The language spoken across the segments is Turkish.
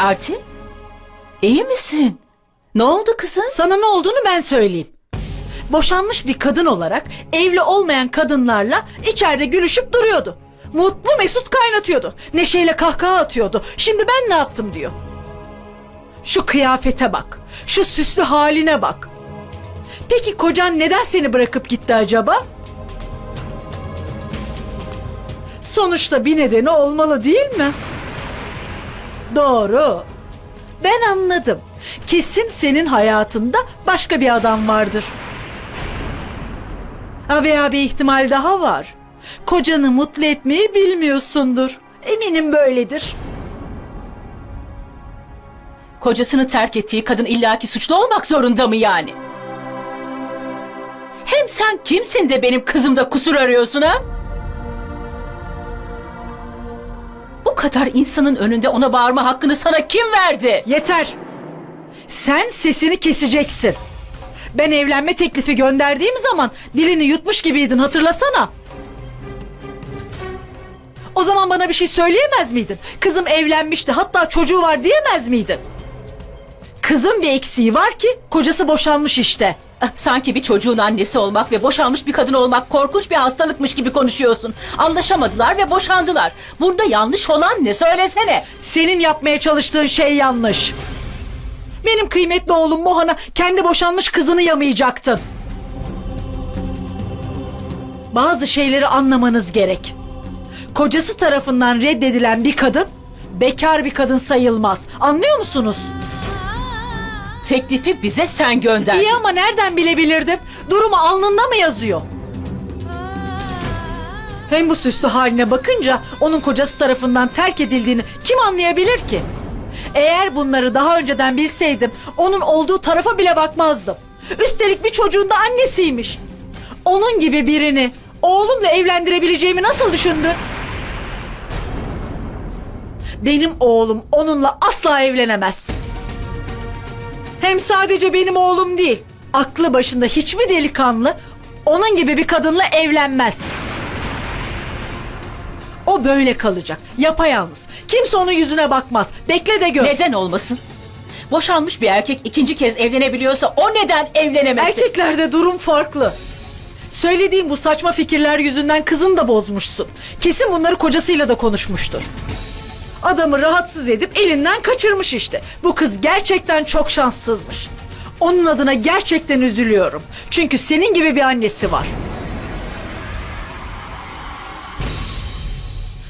Arti? İyi misin? Ne oldu kızım? Sana ne olduğunu ben söyleyeyim. Boşanmış bir kadın olarak evli olmayan kadınlarla içeride gülüşüp duruyordu. Mutlu mesut kaynatıyordu. Neşeyle kahkaha atıyordu. Şimdi ben ne yaptım diyor. Şu kıyafete bak. Şu süslü haline bak. Peki kocan neden seni bırakıp gitti acaba? Sonuçta bir nedeni olmalı değil mi? Doğru. Ben anladım. Kesin senin hayatında başka bir adam vardır. Ha veya bir ihtimal daha var. Kocanı mutlu etmeyi bilmiyorsundur. Eminim böyledir. Kocasını terk ettiği kadın illaki suçlu olmak zorunda mı yani? Hem sen kimsin de benim kızımda kusur arıyorsun ha? Kadar insanın önünde ona bağırma hakkını sana kim verdi? Yeter. Sen sesini keseceksin. Ben evlenme teklifi gönderdiğim zaman dilini yutmuş gibiydin hatırlasana. O zaman bana bir şey söyleyemez miydin? Kızım evlenmişti hatta çocuğu var diyemez miydin? Kızın bir eksiği var ki kocası boşanmış işte. Sanki bir çocuğun annesi olmak ve boşanmış bir kadın olmak korkunç bir hastalıkmış gibi konuşuyorsun. Anlaşamadılar ve boşandılar. Burada yanlış olan ne söylesene. Senin yapmaya çalıştığın şey yanlış. Benim kıymetli oğlum Mohan'a kendi boşanmış kızını yamayacaktın. Bazı şeyleri anlamanız gerek. Kocası tarafından reddedilen bir kadın bekar bir kadın sayılmaz. Anlıyor musunuz? Teklifi bize sen gönder. İyi ama nereden bilebilirdim? Durumu alnında mı yazıyor? Hem bu süslü haline bakınca onun kocası tarafından terk edildiğini kim anlayabilir ki? Eğer bunları daha önceden bilseydim onun olduğu tarafa bile bakmazdım. Üstelik bir çocuğun da annesiymiş. Onun gibi birini oğlumla evlendirebileceğimi nasıl düşündün? Benim oğlum onunla asla evlenemez. Hem sadece benim oğlum değil. Aklı başında hiçbir delikanlı onun gibi bir kadınla evlenmez. O böyle kalacak. Yapayalnız. Kimse onun yüzüne bakmaz. Bekle de gör. Neden olmasın? Boşanmış bir erkek ikinci kez evlenebiliyorsa o neden evlenemesin? Erkeklerde durum farklı. Söylediğim bu saçma fikirler yüzünden kızını da bozmuşsun. Kesin bunları kocasıyla da konuşmuştur. Adamı rahatsız edip elinden kaçırmış işte. Bu kız gerçekten çok şanssızmış. Onun adına gerçekten üzülüyorum. Çünkü senin gibi bir annesi var.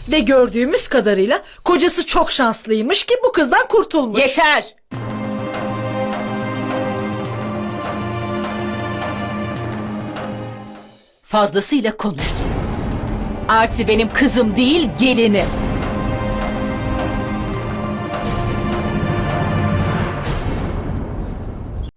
Ve gördüğümüz kadarıyla kocası çok şanslıymış ki bu kızdan kurtulmuş. Yeter! Fazlasıyla konuştun. Arti benim kızım değil gelinim.